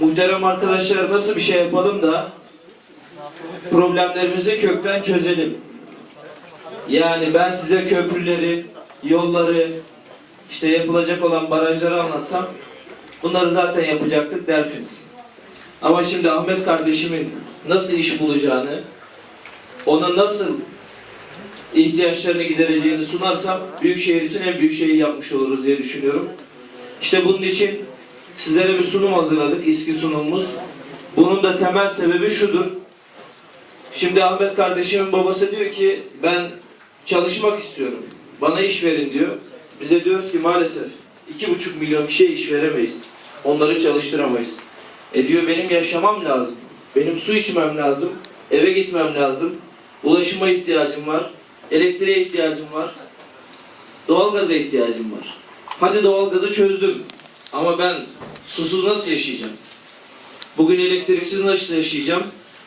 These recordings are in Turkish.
muhterem arkadaşlar nasıl bir şey yapalım da problemlerimizi kökten çözelim. Yani ben size köprüleri, yolları, işte yapılacak olan barajları anlatsam bunları zaten yapacaktık dersiniz. Ama şimdi Ahmet kardeşimin nasıl iş bulacağını, ona nasıl ihtiyaçlarını gidereceğini sunarsam Büyükşehir için en büyük şeyi yapmış oluruz diye düşünüyorum. İşte bunun için sizlere bir sunum hazırladık, İSKİ sunumumuz. Bunun da temel sebebi şudur. Şimdi Ahmet kardeşimin babası diyor ki ben çalışmak istiyorum. Bana iş verin diyor. Bize diyoruz ki maalesef iki buçuk milyon kişiye iş veremeyiz. Onları çalıştıramayız. E diyor benim yaşamam lazım. Benim su içmem lazım. Eve gitmem lazım. Ulaşıma ihtiyacım var. Elektriğe ihtiyacım var. Doğalgaza ihtiyacım var. Hadi doğalgazı çözdüm. Ama ben susuz nasıl yaşayacağım? Bugün elektriksiz nasıl yaşayacağım?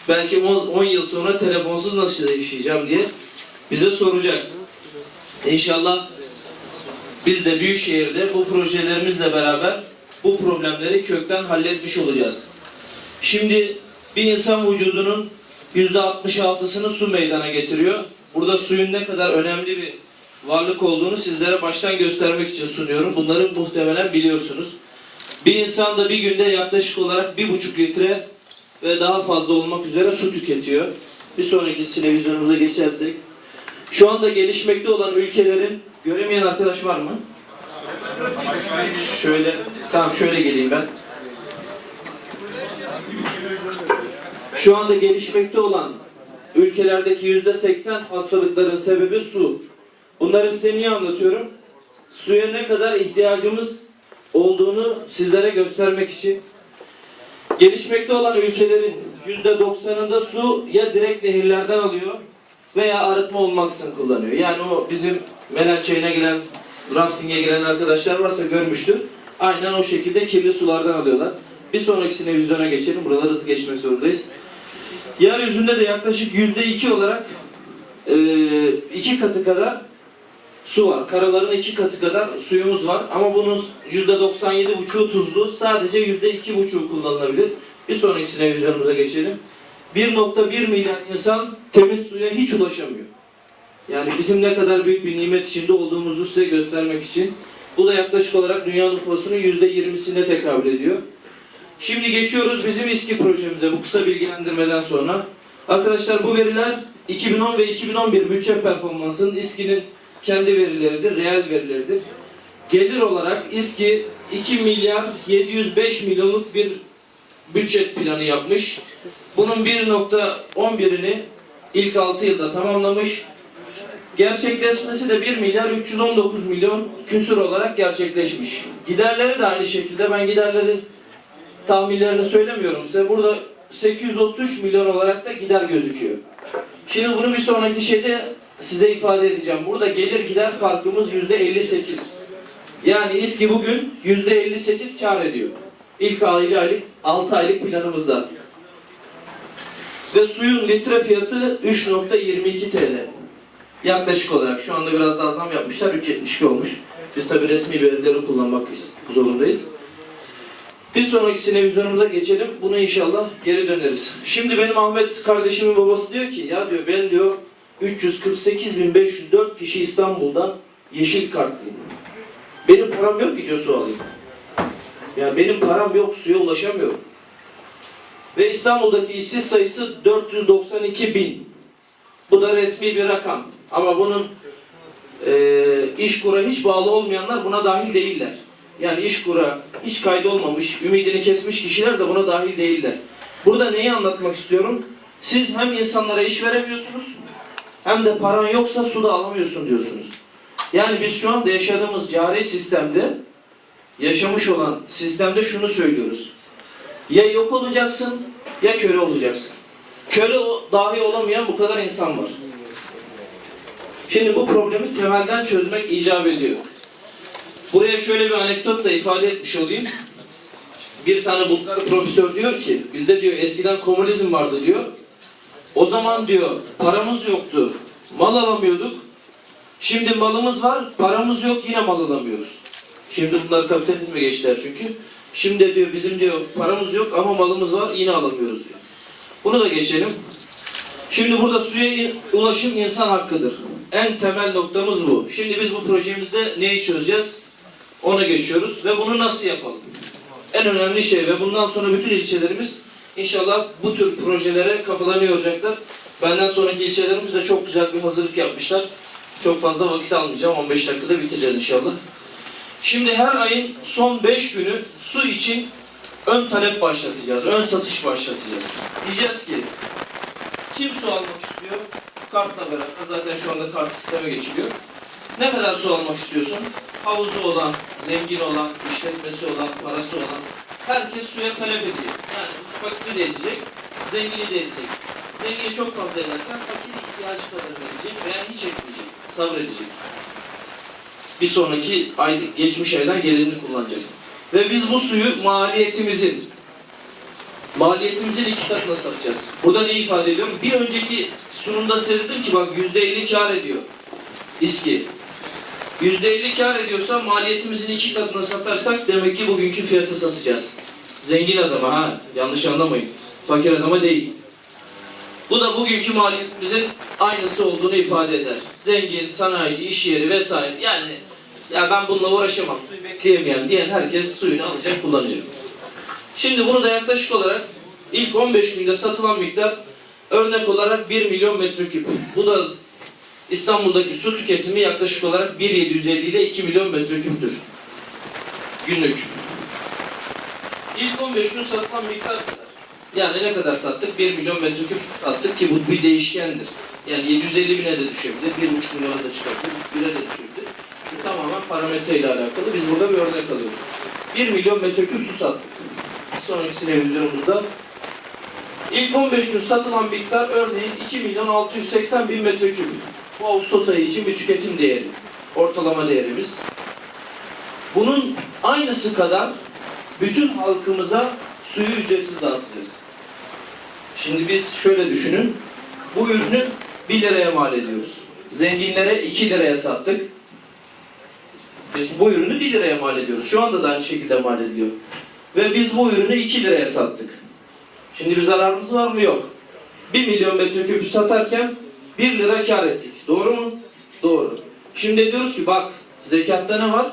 Belki 10 yıl sonra telefonsuz nasıl yaşayacağım diye bize soracak. İnşallah biz de büyük şehirde bu projelerimizle beraber bu problemleri kökten halletmiş olacağız. Şimdi bir insan vücudunun %66'sını su meydana getiriyor. Burada suyun ne kadar önemli bir varlık olduğunu sizlere baştan göstermek için sunuyorum. Bunları muhtemelen biliyorsunuz. Bir insan da bir günde yaklaşık olarak bir buçuk litre ve daha fazla olmak üzere su tüketiyor. Bir sonraki televizyonumuza geçersek. Şu anda gelişmekte olan ülkelerin göremeyen arkadaş var mı? Şöyle, tamam şöyle geleyim ben. Şu anda gelişmekte olan ülkelerdeki yüzde seksen hastalıkların sebebi su. Bunları size niye anlatıyorum? Suya ne kadar ihtiyacımız olduğunu sizlere göstermek için. Gelişmekte olan ülkelerin yüzde doksanında su ya direkt nehirlerden alıyor veya arıtma olmaksızın kullanıyor. Yani o bizim Melen Çayı'na gelen, rafting'e giren arkadaşlar varsa görmüştür. Aynen o şekilde kirli sulardan alıyorlar. Bir sonrakisine vizyona geçelim. Buraları hızlı geçmek zorundayız. Yeryüzünde de yaklaşık yüzde iki olarak iki katı kadar su var. Karaların iki katı kadar suyumuz var. Ama bunun yüzde 97 buçuğu tuzlu. Sadece yüzde iki buçuğu kullanılabilir. Bir sonrakisine vizyonumuza geçelim. 1.1 milyar insan temiz suya hiç ulaşamıyor. Yani bizim ne kadar büyük bir nimet içinde olduğumuzu size göstermek için. Bu da yaklaşık olarak dünya nüfusunun %20'sine tekabül ediyor. Şimdi geçiyoruz bizim İSKİ projemize bu kısa bilgilendirmeden sonra. Arkadaşlar bu veriler 2010 ve 2011 bütçe performansının İSKİ'nin kendi verileridir, reel verileridir. Gelir olarak İSKİ 2 milyar 705 milyonluk bir bütçe planı yapmış. Bunun 1.11'ini ilk 6 yılda tamamlamış. Gerçekleşmesi de 1 milyar 319 milyon küsur olarak gerçekleşmiş. Giderleri de aynı şekilde ben giderlerin tahminlerini söylemiyorum size. Burada 833 milyon olarak da gider gözüküyor. Şimdi bunu bir sonraki şeyde size ifade edeceğim. Burada gelir gider farkımız %58. Yani İSKİ bugün %58 kar ediyor. İlk aylık, 6 aylık planımızda. Ve suyun litre fiyatı 3.22 TL. Yaklaşık olarak şu anda biraz daha zam yapmışlar. 3.72 olmuş. Biz tabi resmi verileri kullanmak zorundayız. Bir sonraki televizyonumuza geçelim. Buna inşallah geri döneriz. Şimdi benim Ahmet kardeşimin babası diyor ki ya diyor ben diyor 348.504 kişi İstanbul'dan yeşil kartlıyım. Benim param yok ki diyor su alayım. Yani benim param yok suya ulaşamıyorum. Ve İstanbul'daki işsiz sayısı 492 bin. Bu da resmi bir rakam. Ama bunun e, işkura hiç bağlı olmayanlar buna dahil değiller. Yani işkura hiç kaydı olmamış, ümidini kesmiş kişiler de buna dahil değiller. Burada neyi anlatmak istiyorum? Siz hem insanlara iş veremiyorsunuz hem de paran yoksa su da alamıyorsun diyorsunuz. Yani biz şu anda yaşadığımız cari sistemde yaşamış olan sistemde şunu söylüyoruz. Ya yok olacaksın ya köle olacaksın. Köle dahi olamayan bu kadar insan var. Şimdi bu problemi temelden çözmek icap ediyor. Buraya şöyle bir anekdot da ifade etmiş olayım. Bir tane Bulgar profesör diyor ki, bizde diyor eskiden komünizm vardı diyor. O zaman diyor paramız yoktu, mal alamıyorduk. Şimdi malımız var, paramız yok yine mal alamıyoruz. Şimdi bunlar kapitalizme geçtiler çünkü. Şimdi diyor bizim diyor paramız yok ama malımız var yine alamıyoruz diyor. Bunu da geçelim. Şimdi burada suya ulaşım insan hakkıdır. En temel noktamız bu. Şimdi biz bu projemizde neyi çözeceğiz? Ona geçiyoruz ve bunu nasıl yapalım? En önemli şey ve bundan sonra bütün ilçelerimiz inşallah bu tür projelere kafalarını yoracaklar. Benden sonraki ilçelerimiz de çok güzel bir hazırlık yapmışlar. Çok fazla vakit almayacağım. 15 dakikada bitireceğiz inşallah. Şimdi her ayın son 5 günü su için ön talep başlatacağız. Ön satış başlatacağız. Diyeceğiz ki kim su almak istiyor? Kartla beraber. Zaten şu anda kart sisteme geçiliyor. Ne kadar su almak istiyorsun? Havuzu olan, zengin olan, işletmesi olan, parası olan herkes suya talep ediyor. Yani fakiri de edecek, zengini de edecek. Zengini çok fazla ederken fakir ihtiyacı kadar verecek veya hiç etmeyecek, sabredecek. Bir sonraki ay, geçmiş aydan gelerini kullanacak. Ve biz bu suyu maliyetimizin maliyetimizin iki katına satacağız. Bu da ne ifade ediyor? Bir önceki sunumda söyledim ki bak yüzde elli kar ediyor. İSKİ. Yüzde elli kar ediyorsa maliyetimizin iki katına satarsak demek ki bugünkü fiyata satacağız. Zengin adama ha yanlış anlamayın. Fakir adama değil. Bu da bugünkü maliyetimizin aynısı olduğunu ifade eder. Zengin, sanayici, iş yeri vesaire yani ya ben bununla uğraşamam, suyu bekleyemeyem diyen herkes suyunu alacak, kullanacak. Şimdi bunu da yaklaşık olarak ilk 15 günde satılan miktar örnek olarak 1 milyon metreküp. Bu da İstanbul'daki su tüketimi yaklaşık olarak 1.750 ile 2 milyon metreküptür. Günlük. İlk 15 gün satılan miktar. Yani ne kadar sattık? 1 milyon metreküp sattık ki bu bir değişkendir. Yani 750 bine de düşebilir, 1,5 milyona da çıkabilir, 1'e de düşebilir. Bu tamamen parametre ile alakalı. Biz burada bir örnek alıyoruz. 1 milyon metreküp su sattık. Sonraki televizyonumuzda İlk 15 gün satılan miktar örneğin 2 milyon 680 bin metreküp. Bu Ağustos ayı için bir tüketim değeri. Ortalama değerimiz. Bunun aynısı kadar bütün halkımıza suyu ücretsiz dağıtacağız. Şimdi biz şöyle düşünün. Bu ürünü 1 liraya mal ediyoruz. Zenginlere 2 liraya sattık. Biz bu ürünü 1 liraya mal ediyoruz. Şu anda da aynı şekilde mal ediliyor. Ve biz bu ürünü 2 liraya sattık. Şimdi bir zararımız var mı? Yok. 1 milyon metreküpü satarken 1 lira kar ettik. Doğru mu? Doğru. Şimdi diyoruz ki bak zekatta ne var?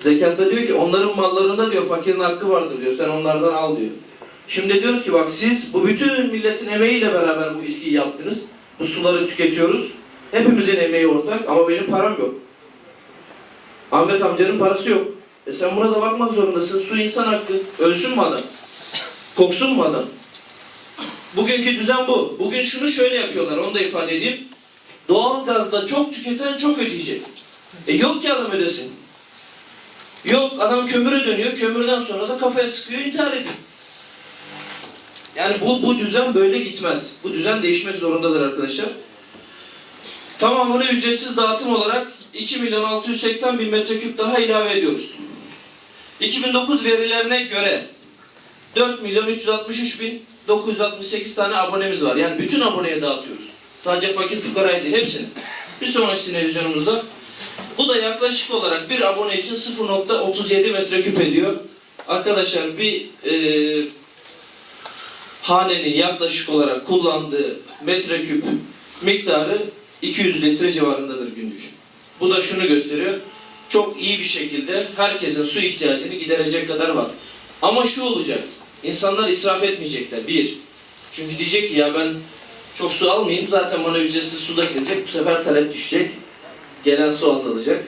Zekatta diyor ki onların mallarında diyor fakirin hakkı vardır diyor. Sen onlardan al diyor. Şimdi diyoruz ki bak siz bu bütün milletin emeğiyle beraber bu iskiyi yaptınız. Bu suları tüketiyoruz. Hepimizin emeği ortak ama benim param yok. Ahmet amcanın parası yok. E sen buna da bakmak zorundasın. Su insan hakkı. Ölsün mü adam? Koksun mu adam? Bugünkü düzen bu. Bugün şunu şöyle yapıyorlar, onu da ifade edeyim. Doğalgazda çok tüketen çok ödeyecek. E yok ki adam ödesin. Yok adam kömüre dönüyor, kömürden sonra da kafaya sıkıyor, intihar ediyor. Yani bu, bu düzen böyle gitmez. Bu düzen değişmek zorundadır arkadaşlar. Tamamını ücretsiz dağıtım olarak 2 milyon 680 bin metreküp daha ilave ediyoruz. 2009 verilerine göre 4 milyon 363 bin 968 tane abonemiz var. Yani bütün aboneye dağıtıyoruz. Sadece fakir fukaraya değil hepsini. Bir sonraki televizyonumuzda bu da yaklaşık olarak bir abone için 0.37 metreküp ediyor. Arkadaşlar bir e, hanenin yaklaşık olarak kullandığı metreküp miktarı 200 litre civarındadır günlük. Bu da şunu gösteriyor. Çok iyi bir şekilde herkesin su ihtiyacını giderecek kadar var. Ama şu olacak. İnsanlar israf etmeyecekler. Bir. Çünkü diyecek ki ya ben çok su almayayım zaten bana ücretsiz su da gelecek. Bu sefer talep düşecek. Gelen su azalacak.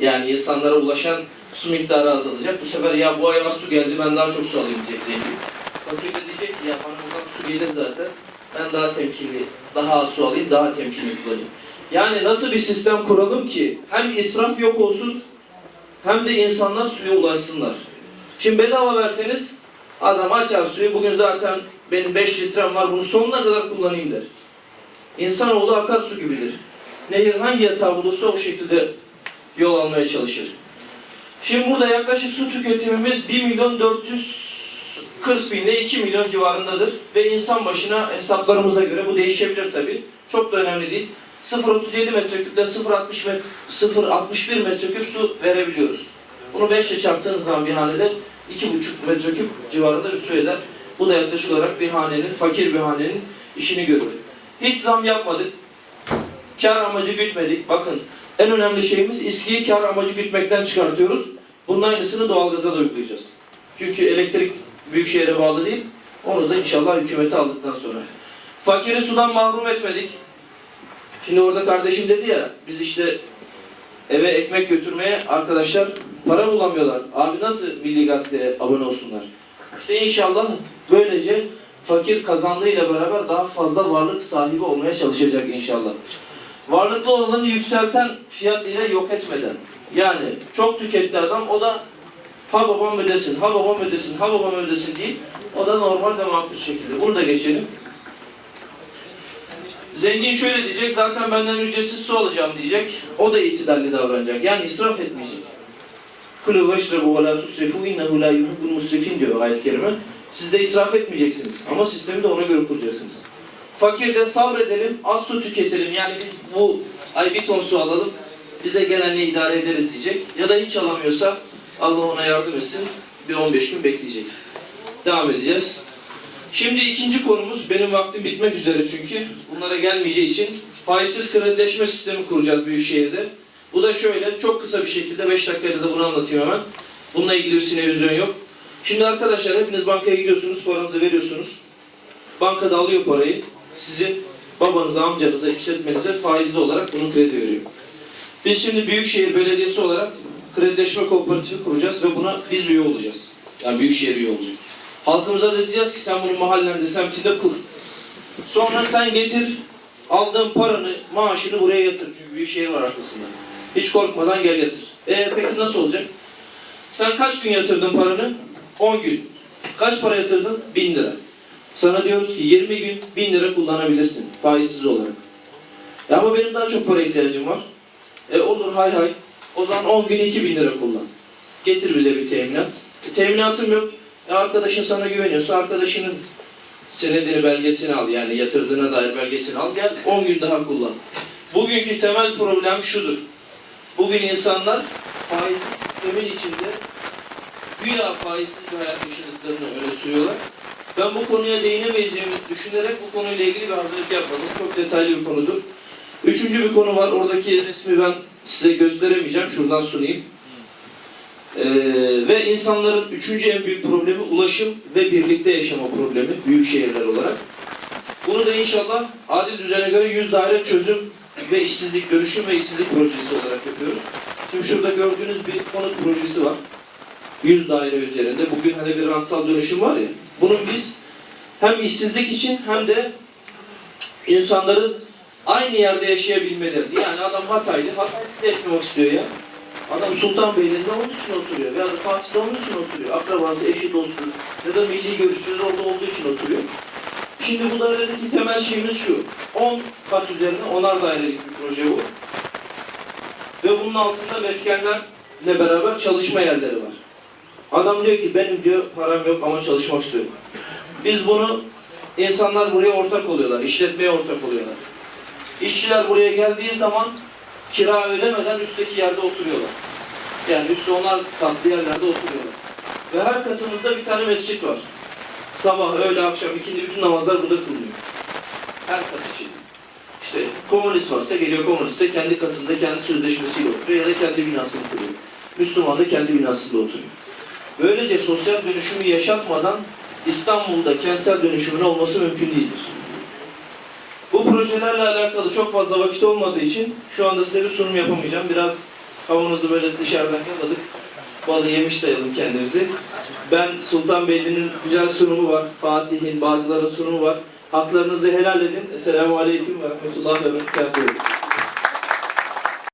Yani insanlara ulaşan su miktarı azalacak. Bu sefer ya bu ay az su geldi ben daha çok su alayım diyecek zengin. Fakir de diyecek ki ya bana buradan su gelir zaten. Ben daha temkinli, daha az su alayım, daha temkinli kullanayım. Yani nasıl bir sistem kuralım ki hem israf yok olsun hem de insanlar suya ulaşsınlar. Şimdi bedava verseniz adam açar suyu bugün zaten benim 5 litrem var bunu sonuna kadar kullanayım der. İnsanoğlu akarsu gibidir. Nehir hangi yatağı bulursa o şekilde yol almaya çalışır. Şimdi burada yaklaşık su tüketimimiz 1 milyon 440 bin ile 2 milyon civarındadır. Ve insan başına hesaplarımıza göre bu değişebilir tabi. Çok da önemli değil. 0.37 metreküple 0.60 met 0.61 metreküp su verebiliyoruz. Bunu 5 ile çarptığınız zaman bir hanede 2,5 metreküp civarında bir su eder. Bu da yaklaşık olarak bir hanenin, fakir bir hanenin işini görür. Hiç zam yapmadık. Kar amacı gütmedik. Bakın en önemli şeyimiz İSKİ'yi kar amacı gütmekten çıkartıyoruz. Bunun aynısını doğalgaza da uygulayacağız. Çünkü elektrik büyükşehire bağlı değil. Onu da inşallah hükümete aldıktan sonra. Fakiri sudan mahrum etmedik. Şimdi orada kardeşim dedi ya, biz işte eve ekmek götürmeye arkadaşlar para bulamıyorlar. Abi nasıl Milli Gazete'ye abone olsunlar? İşte inşallah böylece fakir kazandığıyla beraber daha fazla varlık sahibi olmaya çalışacak inşallah. Varlıklı olanı yükselten fiyat ile yok etmeden. Yani çok tüketti adam o da ha babam ödesin, ha babam ödesin, ha babam ödesin değil. O da normal ve makul şekilde. Bunu da geçelim. Zengin şöyle diyecek, zaten benden ücretsiz su alacağım diyecek. O da itidalli davranacak. Yani israf etmeyecek. Kulu veşrebu ve la tusrifu innehu la yuhibbul musrifin diyor ayet-i kerime. Siz de israf etmeyeceksiniz. Ama sistemi de ona göre kuracaksınız. Fakirde sabredelim, az su tüketelim. Yani biz bu ay bir ton su alalım, bize gelenle idare ederiz diyecek. Ya da hiç alamıyorsa Allah ona yardım etsin, bir 15 gün bekleyecek. Devam edeceğiz. Şimdi ikinci konumuz, benim vaktim bitmek üzere çünkü. Bunlara gelmeyeceği için faizsiz kredileşme sistemi kuracağız Büyükşehir'de. Bu da şöyle, çok kısa bir şekilde 5 dakikada da bunu anlatayım hemen. Bununla ilgili bir sinevizyon yok. Şimdi arkadaşlar hepiniz bankaya gidiyorsunuz, paranızı veriyorsunuz. Bankada alıyor parayı. Sizin babanıza, amcanıza, işletmenize faizli olarak bunu kredi veriyor. Biz şimdi Büyükşehir Belediyesi olarak kredileşme kooperatifi kuracağız ve buna biz üye olacağız. Yani Büyükşehir üye olacak. Halkımıza diyeceğiz ki sen bunu mahallende, semtinde kur. Sonra sen getir, aldığın paranı, maaşını buraya yatır. Çünkü Büyükşehir var arkasında. Hiç korkmadan gel yatır. E peki nasıl olacak? Sen kaç gün yatırdın paranı? 10 gün. Kaç para yatırdın? 1000 lira. Sana diyoruz ki 20 gün 1000 lira kullanabilirsin faizsiz olarak. E ama benim daha çok para ihtiyacım var. E olur hay hay. O zaman 10 gün 2000 lira kullan. Getir bize bir teminat. E, teminatım yok. E arkadaşın sana güveniyorsa arkadaşının senedini belgesini al. Yani yatırdığına dair belgesini al. Gel 10 gün daha kullan. Bugünkü temel problem şudur. Bugün insanlar faizli sistemin içinde güya faizsiz bir hayat yaşadıklarını öne sürüyorlar. Ben bu konuya değinemeyeceğimi düşünerek bu konuyla ilgili bir hazırlık yapmadım. Çok detaylı bir konudur. Üçüncü bir konu var. Oradaki resmi ben size gösteremeyeceğim. Şuradan sunayım. Ee, ve insanların üçüncü en büyük problemi ulaşım ve birlikte yaşama problemi. Büyük şehirler olarak. Bunu da inşallah adil düzene göre 100 daire çözüm ve işsizlik dönüşüm ve işsizlik projesi olarak yapıyoruz. Şimdi şurada gördüğünüz bir konut projesi var. 100 daire üzerinde. Bugün hani bir rantsal dönüşüm var ya. Bunu biz hem işsizlik için hem de insanların aynı yerde yaşayabilmeleri. Yani adam Hataylı, Hatay'da yaşamak istiyor ya. Adam Sultanbeyli'nde onun için oturuyor. Veya Fatih'te onun için oturuyor. Akrabası, eşi, dostu ya da milli görüşçüleri orada olduğu için oturuyor. Şimdi bu dairedeki temel şeyimiz şu. 10 kat üzerine 10'ar dairelik bir proje bu. Ve bunun altında meskenlerle beraber çalışma yerleri var. Adam diyor ki benim diyor param yok ama çalışmak istiyorum. Biz bunu insanlar buraya ortak oluyorlar, işletmeye ortak oluyorlar. İşçiler buraya geldiği zaman kira ödemeden üstteki yerde oturuyorlar. Yani üstte onlar katlı yerlerde oturuyorlar. Ve her katımızda bir tane mescit var. Sabah, öğle, akşam, ikindi bütün namazlar burada kılınıyor. Her kat için. İşte komünist varsa geliyor komünist de kendi katında kendi sözleşmesiyle oturuyor ya da kendi binasını kuruyor. Müslüman da kendi binasında oturuyor. Böylece sosyal dönüşümü yaşatmadan İstanbul'da kentsel dönüşümün olması mümkün değildir. Bu projelerle alakalı çok fazla vakit olmadığı için şu anda size bir sunum yapamayacağım. Biraz havamızı böyle dışarıdan Balı yemiş sayalım kendimizi. Ben Sultanbeyli'nin güzel sunumu var. Fatih'in, Bağcılar'ın sunumu var. Haklarınızı helal edin. Esselamu Aleyküm ve Rahmetullah ve Berekatuhu.